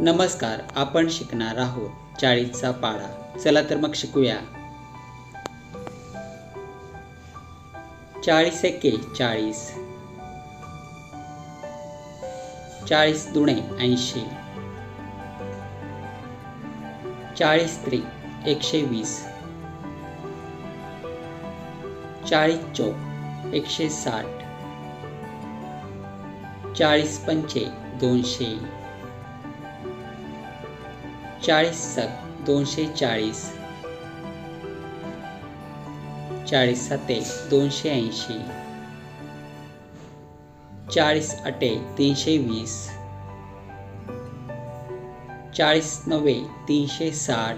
नमस्कार आपण शिकणार आहोत चाळीसचा पाढा. चला तर मग शिकूया. चाळीस एके चाळीस. चाळीस दुणे ऐंशी. चाळीस त्रिक एकशे वीस. चाळीस चौक एकशे साठ. चाळीस पंचे दोनशे. चाळीस सात दोनशे चाळीस. चाळीस साते दोनशे ऐंशी. चाळीस अटे तीनशे वीस. चाळीस नव्वे तीनशे साठ.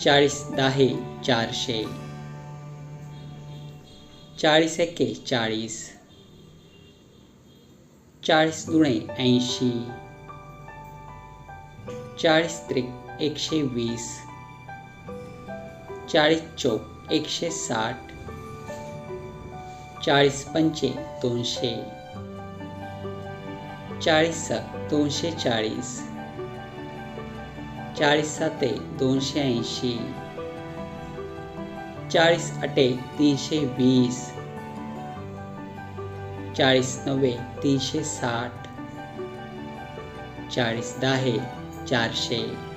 चाळीस दहा चारशे. चाळीस एके चाळीस. चाळीस दुणे ऐंशी. चाळीस त्रिक एकशे वीस चाळीस चौक एकशे साठ चाळीस पंचे दोनशे चाळीस सात दोनशे चाळीस चाळीस साते दोनशे ऐंशी चाळीस अटे तीनशे वीस चाळीस नव्वे तीनशे साठ चाळीस दहा चारशे.